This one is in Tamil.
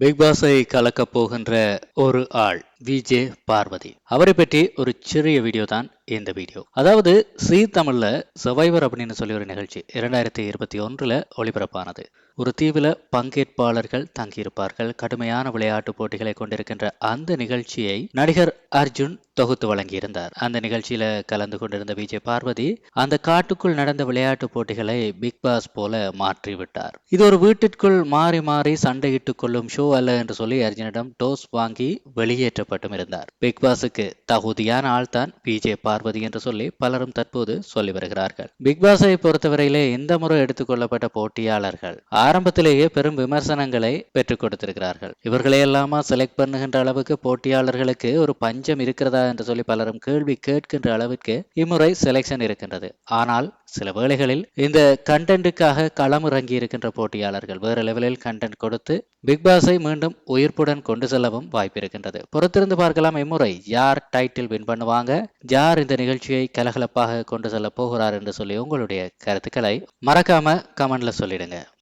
பிக் பாஸை கலக்கப் போகின்ற ஒரு ஆள். விஜே பார்வதி. அவரை பற்றி ஒரு சிறிய வீடியோ தான் இந்த வீடியோ அதாவது சீ தமிழ்ல சர்வைவர் அப்படின்னு சொல்லி ஒரு நிகழ்ச்சி இரண்டாயிரத்தி இருபத்தி ஒன்றுல ஒளிபரப்பானது. ஒரு தீவுல பங்கேற்பாளர்கள் தங்கியிருப்பார்கள். கடுமையான விளையாட்டு போட்டிகளை கொண்டிருக்கின்ற அந்த நிகழ்ச்சியை நடிகர் அர்ஜுன் தொகுத்து வழங்கியிருந்தார். அந்த நிகழ்ச்சியில கலந்து கொண்டிருந்த விஜய் பார்வதி அந்த காட்டுக்குள் நடந்த விளையாட்டு போட்டிகளை பிக் பாஸ் போல மாற்றி விட்டார் இது ஒரு வீட்டிற்குள் மாறி மாறி சண்டையிட்டுக் கொள்ளும் ஷோ அல்ல என்று சொல்லி அர்ஜுனிடம் டோஸ் வாங்கி வெளியேற்ற ஈடுபட்டும் இருந்தார். பிக் பாஸுக்கு தகுதியான ஆள் தான் பார்வதி என்று சொல்லி பலரும் தற்போது சொல்லி வருகிறார்கள். பிக் பாஸை பொறுத்தவரையிலே இந்த முறை எடுத்துக்கொள்ளப்பட்ட போட்டியாளர்கள் ஆரம்பத்திலேயே பெரும் விமர்சனங்களை பெற்றுக் கொடுத்திருக்கிறார்கள். இவர்களை எல்லாமா செலக்ட் பண்ணுகின்ற அளவுக்கு போட்டியாளர்களுக்கு ஒரு பஞ்சம் இருக்கிறதா என்று சொல்லி பலரும் கேள்வி கேட்கின்ற அளவிற்கு இம்முறை செலெக்ஷன் இருக்கின்றது. ஆனால் சில வேளைகளில் இந்த கண்டென்ட்டுக்காக களமிறங்கி இருக்கின்ற போட்டியாளர்கள் வேறு லெவலில் கண்டென்ட் கொடுத்து பிக் பாஸை மீண்டும் உயிர்ப்புடன் கொண்டு செல்லவும் வாய்ப்பு இருக்கின்றது. பொறுத்திருந்து பார்க்கலாம் இம்முறை யார் டைட்டில் வின் பண்ணுவாங்க? யார் இந்த நிகழ்ச்சியை கலகலப்பாக கொண்டு செல்ல போகிறார் என்று சொல்லி உங்களுடைய கருத்துக்களை மறக்காம கமெண்ட்ல சொல்லிடுங்க.